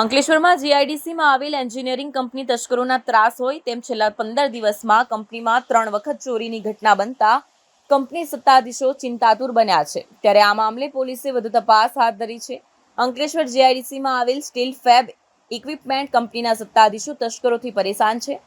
અંકલેશ્વરમાં જીઆઈડીસીમાં આવેલ engineering company તસ્કરોના ત્રાસ હોય તેમ છેલ્લા પંદર દિવસમાં કંપનીમાં ત્રણ વખત ચોરીની ઘટના બનતા કંપની સત્તાધીશો ચિંતાતુર બન્યા છે. ત્યારે આ મામલે પોલીસે વધુ તપાસ હાથ ધરી છે. અંકલેશ્વર જીઆઈડીસીમાં આવેલ સ્ટીલ ફેબ ઇક્વિપમેન્ટ કંપનીના સત્તાધીશો તસ્કરોથી પરેશાન છે.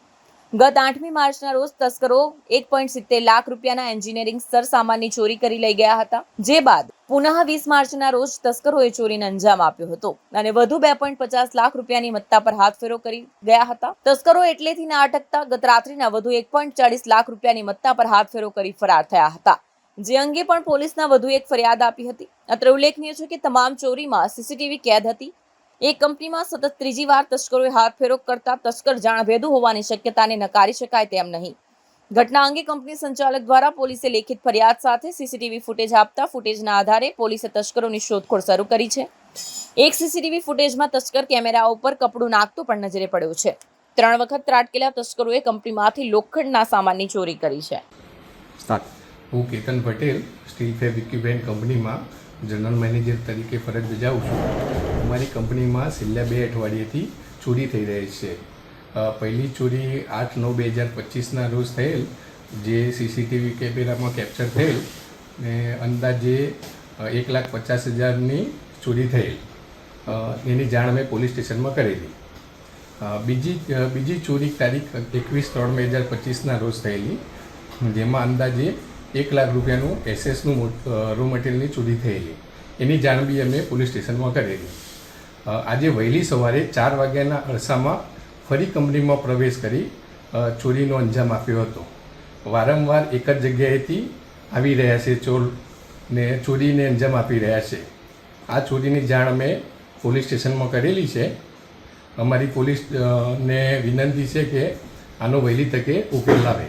ગત આઠમી માર્ચના રોજ તસ્કરો એક પોઈન્ટ સિત્તેર લાખ રૂપિયાના એન્જિનિયરિંગ સરસામાનની ચોરી કરી લઈ ગયા હતા. જે બાદ પુનઃ વીસ માર્ચના રોજ તસ્કરોએ ચોરીને અંજામ આપ્યો હતો અને વધુ બે પોઈન્ટ પચાસ લાખ રૂપિયાની મત્તા પર હાથ ફેરો કરી ગયા હતા. તસ્કરો એટલેથી ના અટકતા ગત રાત્રિના વધુ એક પોઈન્ટ ચાલીસ લાખ રૂપિયાની મત્તા પર હાથ ફેરો કરી ફરાર થયા હતા. જે અંગે પણ પોલીસના વધુ એક ફરિયાદ આપી હતી. અત્રે ઉલ્લેખનીય છે કે તમામ ચોરીમાં સીસીટીવી કેદ હતી. એક કંપનીમાં સતત ત્રીજી વાર તસ્કરોએ હાથ ફેરો કરતા તસ્કર જાણભેદુ હોવાની શક્યતાને નકારી શકાય તેમ નહીં. ઘટના અંગે કંપની સંચાલક દ્વારા પોલીસે લેખિત ફરિયાદ સાથે સીસીટીવી ફૂટેજ આપતા ફૂટેજના આધારે પોલીસે તસ્કરોની શોધખોળ શરૂ કરી છે. એક સીસીટીવી ફૂટેજમાં તસ્કર કેમેરા ઉપર કપડું નાખતો પણ નજરે પડ્યો છે. ત્રણ વખત ત્રાટકેલા તસ્કરોએ કંપનીમાંથી લોખંડના સામાનની ચોરી કરી છે. હું કેતન પટેલ સ્ટીલ ફેબ્રિક કંપનીમાં જનરલ મેનેજર તરીકે ફરજ બજાવું છું. અમારી કંપનીમાં છેલ્લા બે અઠવાડિયેથી ચોરી થઈ રહી છે. પહેલી ચોરી આઠ નવ બે હજાર પચીસના રોજ થયેલ, જે સીસીટીવી કેમેરામાં કેપ્ચર થયેલ ને અંદાજે એક લાખ પચાસ હજારની ચોરી થયેલ. એની જાણ અમે પોલીસ સ્ટેશનમાં કરેલી. બીજી બીજી ચોરી તારીખ એકવીસ ત્રણ બે હજાર પચીસના રોજ થયેલી, જેમાં અંદાજે એક લાખ રૂપિયાનું એસએસનું રો મટીરિયલની ચોરી થયેલી. એની જાણ બી અમે પોલીસ સ્ટેશનમાં કરેલી. આજે વહેલી સવારે ચાર વાગ્યાના અરસામાં ફરી કંપનીમાં પ્રવેશ કરી ચોરીનો અંજામ આપ્યો હતો. વારંવાર એક જ જગ્યાએથી આવી રહ્યા છે ચોર ને ચોરીને અંજામ આપી રહ્યા છે. આ ચોરીની જાણ અમે પોલીસ સ્ટેશનમાં કરેલી છે. અમારી પોલીસ ને વિનંતી છે કે આનો વહેલી તકે ઉકેલ લાવે.